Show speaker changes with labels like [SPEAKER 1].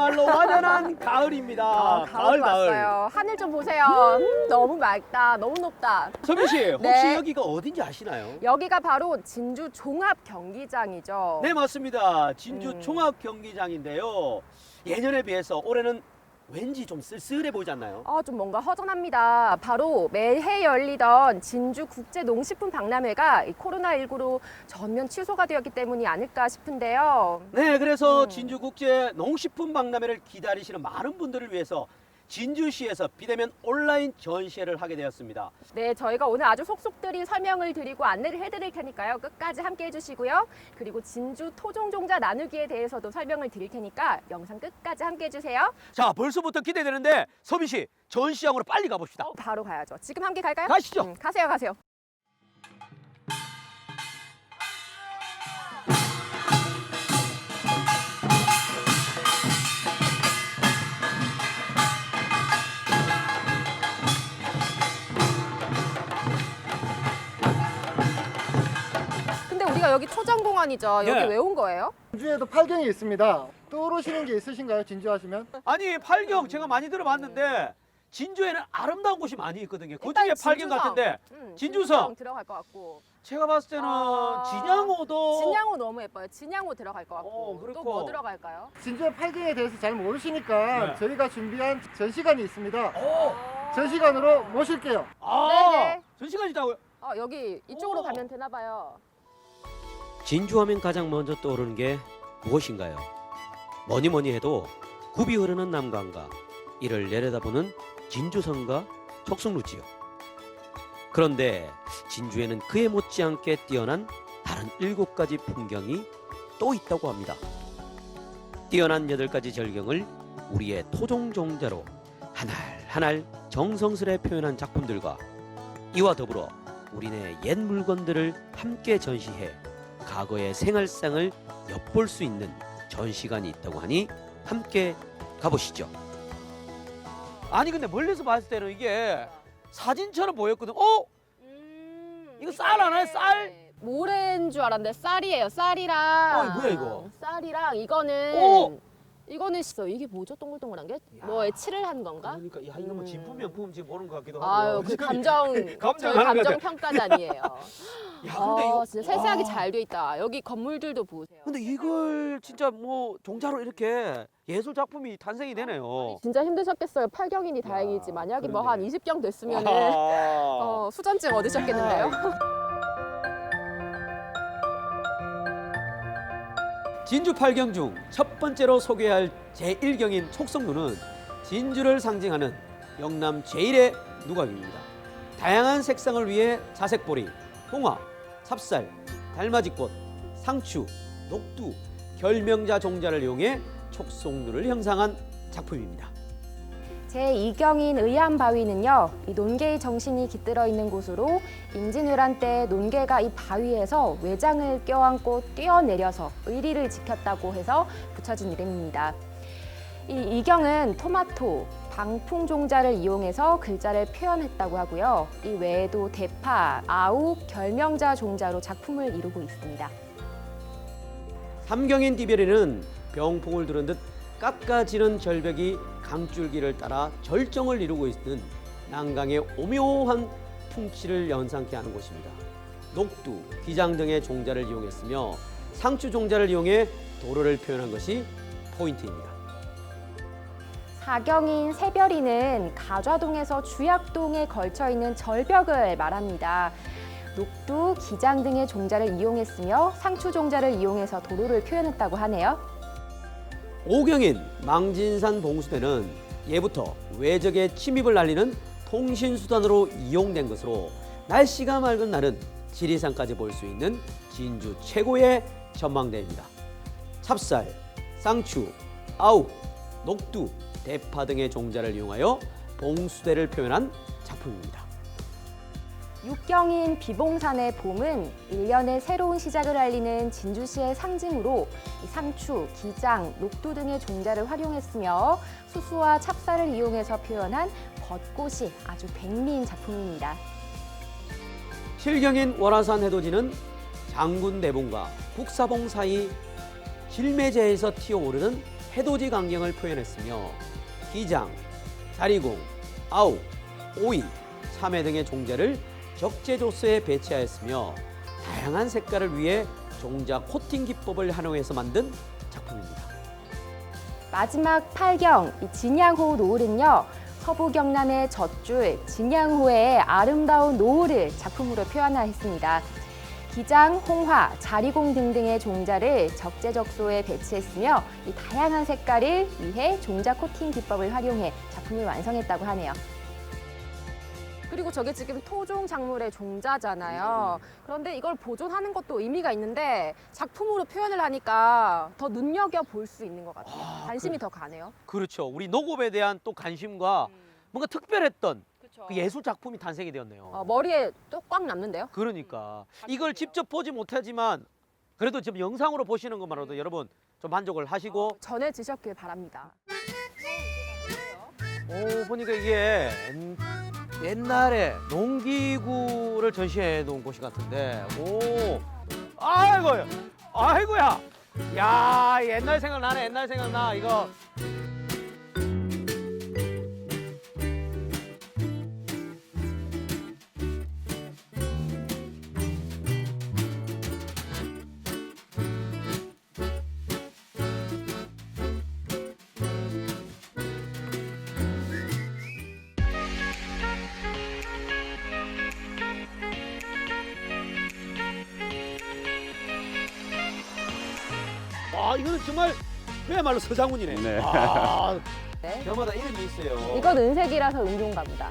[SPEAKER 1] 그야말로 완연한 가을입니다.
[SPEAKER 2] 아, 가을 왔어요. 하늘 좀 보세요. 음, 너무 맑다. 너무 높다.
[SPEAKER 1] 서민 씨, 혹시
[SPEAKER 2] 네.
[SPEAKER 1] 여기가 어딘지 아시나요?
[SPEAKER 2] 여기가 바로 진주 종합 경기장이죠.
[SPEAKER 1] 네, 맞습니다. 진주
[SPEAKER 2] 음.
[SPEAKER 1] 종합 경기장인데요. 예년에 비해서 올해는 왠지 좀 쓸쓸해 보이지 않나요?
[SPEAKER 2] 아, 좀 뭔가 허전합니다. 바로 매해 열리던 진주 국제 농식품 박람회가 이 코로나19로 전면 취소가 되었기 때문이 아닐까 싶은데요.
[SPEAKER 1] 네, 그래서
[SPEAKER 2] 음.
[SPEAKER 1] 진주 국제 농식품 박람회를 기다리시는 많은 분들을 위해서 진주시에서 비대면 온라인 전시회를 하게 되었습니다.
[SPEAKER 2] 네, 저희가 오늘 아주 속속들이 설명을 드리고 안내를 해드릴 테니까요. 끝까지 함께 해주시고요. 그리고 진주 토종종자 나누기에 대해서도 설명을 드릴 테니까 영상 끝까지 함께 해주세요.
[SPEAKER 1] 자, 벌써부터 기대되는데 서민 씨, 전시장으로 빨리 가봅시다.
[SPEAKER 2] 어, 바로 가야죠. 지금 함께 갈까요?
[SPEAKER 1] 가시죠.
[SPEAKER 2] 음, 가세요, 가세요. 우리가 여기 초장공원이죠. 여기
[SPEAKER 1] 네.
[SPEAKER 2] 왜 온 거예요?
[SPEAKER 3] 진주에도 팔경이 있습니다. 떠오르시는 게 있으신가요? 진주 하시면?
[SPEAKER 1] 아니, 팔경 제가 많이 들어봤는데 진주에는 아름다운 곳이 많이 있거든요. 그
[SPEAKER 2] 일단
[SPEAKER 1] 중에 팔경
[SPEAKER 2] 진주성.
[SPEAKER 1] 같은데
[SPEAKER 2] 음,
[SPEAKER 1] 진주성.
[SPEAKER 2] 들어갈 것 같고.
[SPEAKER 1] 제가 봤을 때는
[SPEAKER 2] 아,
[SPEAKER 1] 진양호도
[SPEAKER 2] 진양호 너무 예뻐요. 진양호 들어갈 것 같고.
[SPEAKER 1] 어,
[SPEAKER 2] 또
[SPEAKER 1] 그렇고.
[SPEAKER 2] 뭐 들어갈까요?
[SPEAKER 3] 진주의 팔경에 대해서 잘 모르시니까
[SPEAKER 1] 네.
[SPEAKER 3] 저희가 준비한 전시관이 있습니다.
[SPEAKER 1] 오,
[SPEAKER 3] 전시관으로 모실게요.
[SPEAKER 1] 아,
[SPEAKER 2] 네네.
[SPEAKER 1] 전시관 있다고요?
[SPEAKER 2] 어, 여기 이쪽으로
[SPEAKER 1] 오.
[SPEAKER 2] 가면 되나 봐요.
[SPEAKER 4] 진주하면 가장 먼저 떠오르는 게 무엇인가요? 뭐니 뭐니 해도 굽이 흐르는 남강과 이를 내려다보는 진주성과 척성루지요. 그런데 진주에는 그에 못지않게 뛰어난 다른 일곱 가지 풍경이 또 있다고 합니다. 뛰어난 여덟 가지 절경을 우리의 토종종자로 하날 하날 정성스레 표현한 작품들과 이와 더불어 우리네 옛 물건들을 함께 전시해 과거의 생활상을 엿볼 수 있는 전시관이 있다고 하니 함께 가보시죠.
[SPEAKER 1] 아니 근데 멀리서 봤을 때는 이게 사진처럼 보였거든. 어? 이거 쌀 하나요? 쌀?
[SPEAKER 2] 모래인 줄 알았는데 쌀이에요. 쌀이랑.
[SPEAKER 1] 어, 이거 뭐야, 이거?
[SPEAKER 2] 쌀이랑 이거는.
[SPEAKER 1] 오!
[SPEAKER 2] 이거는 있어. 이게 뭐죠? 동글동글한 게? 뭐에 칠을 한 건가?
[SPEAKER 1] 그러니까 야 이거 뭐
[SPEAKER 2] 음.
[SPEAKER 1] 진품 명품 지금 보는 것 같기도 하고.
[SPEAKER 2] 아유, 그 감정,
[SPEAKER 1] 감정
[SPEAKER 2] 저희
[SPEAKER 1] 하는
[SPEAKER 2] 감정
[SPEAKER 1] 것
[SPEAKER 2] 평가단이에요.
[SPEAKER 1] 야 근데
[SPEAKER 2] 아,
[SPEAKER 1] 이거
[SPEAKER 2] 진짜 세세하게
[SPEAKER 1] 와.
[SPEAKER 2] 잘 돼 있다. 여기 건물들도 보세요.
[SPEAKER 1] 근데 이걸 진짜 뭐 종자로 이렇게 예술 작품이 탄생이 되네요.
[SPEAKER 2] 진짜 힘드셨겠어요. 8경이니 다행이지. 만약에 뭐한
[SPEAKER 1] 그러네.
[SPEAKER 2] 20경 됐으면
[SPEAKER 1] 아.
[SPEAKER 2] 어, 수전증 얻으셨겠는데요.
[SPEAKER 1] 진주 팔경 중 첫 번째로 소개할 제1경인 촉성루는 진주를 상징하는 영남 제1의 누각입니다. 다양한 색상을 위해 자색보리, 홍화, 찹쌀, 달맞이꽃, 상추, 녹두, 결명자 종자를 이용해 촉성루를 형상한 작품입니다.
[SPEAKER 2] 제2경인 의암바위는요, 이 논개의 정신이 깃들어 있는 곳으로 임진왜란 때 논개가 이 바위에서 외장을 껴안고 뛰어내려서 의리를 지켰다고 해서 붙여진 이름입니다. 이 이경은 토마토, 방풍 종자를 이용해서 글자를 표현했다고 하고요. 이 외에도 대파, 아욱, 결명자 종자로 작품을 이루고 있습니다.
[SPEAKER 1] 삼경인 디베리는 병풍을 두른 듯 깎아지는 절벽이 강줄기를 따라 절정을 이루고 있는 난강의 오묘한 풍치를 연상케 하는 곳입니다. 녹두, 기장 등의 종자를 이용했으며 상추 종자를 이용해 도로를 표현한 것이 포인트입니다.
[SPEAKER 2] 사경인 새별이는 가좌동에서 주약동에 걸쳐 있는 절벽을 말합니다. 녹두, 기장 등의 종자를 이용했으며 상추 종자를 이용해서 도로를 표현했다고 하네요.
[SPEAKER 1] 오경인 망진산 봉수대는 예부터 외적의 침입을 알리는 통신수단으로 이용된 것으로 날씨가 맑은 날은 지리산까지 볼 수 있는 진주 최고의 전망대입니다. 찹쌀, 쌍추, 아욱, 녹두, 대파 등의 종자를 이용하여 봉수대를 표현한 작품입니다.
[SPEAKER 2] 육경인 비봉산의 봄은 일년의 새로운 시작을 알리는 진주시의 상징으로 이 상추, 기장, 녹두 등의 종자를 활용했으며 수수와 찹쌀을 이용해서 표현한 벚꽃이 아주 백미인 작품입니다.
[SPEAKER 1] 실경인 월화산 해돋이는 장군 대봉과 국사봉 사이 실매제에서 튀어오르는 해돋이 광경을 표현했으며 기장, 자리공, 아우, 오이, 참외 등의 종자를 적재조서에 배치하였으며 다양한 색깔을 위해 종자 코팅 기법을 활용해서 만든 작품입니다.
[SPEAKER 2] 마지막 팔경 이 진양호 노을은요. 서부 경남의 젖줄 진양호의 아름다운 노을을 작품으로 표현하였습니다. 기장, 홍화, 자리공 등등의 종자를 적재적소에 배치했으며 이 다양한 색깔을 위해 종자 코팅 기법을 활용해 작품을 완성했다고 하네요.
[SPEAKER 5] 그리고 저게 지금 토종 작물의 종자잖아요. 그런데 이걸 보존하는 것도 의미가 있는데 작품으로 표현을 하니까 더 눈여겨 볼 수 있는 것 같아요.
[SPEAKER 1] 아,
[SPEAKER 5] 관심이 더 가네요.
[SPEAKER 1] 그렇죠. 우리 녹업에 대한 또 관심과 뭔가 특별했던. 그 예술 작품이 탄생이 되었네요.
[SPEAKER 5] 어, 머리에 또 꽉 남는데요.
[SPEAKER 1] 그러니까 이걸 직접 보지 못하지만 그래도 지금 영상으로 보시는 것만으로도 여러분 좀 만족을 하시고
[SPEAKER 5] 전해 지셨길 바랍니다.
[SPEAKER 1] 오 보니까 이게 옛- 옛날에 농기구를 전시해 놓은 곳이 같은데 오 아이고야 아이고야. 야 옛날 생각나네 옛날 생각나 이거 와 이거는 정말 그야말로 서장훈이네
[SPEAKER 6] 네.
[SPEAKER 1] 아
[SPEAKER 5] 네.
[SPEAKER 1] 저마다 이름이 있어요
[SPEAKER 5] 이건 은색이라서 은종갑니다.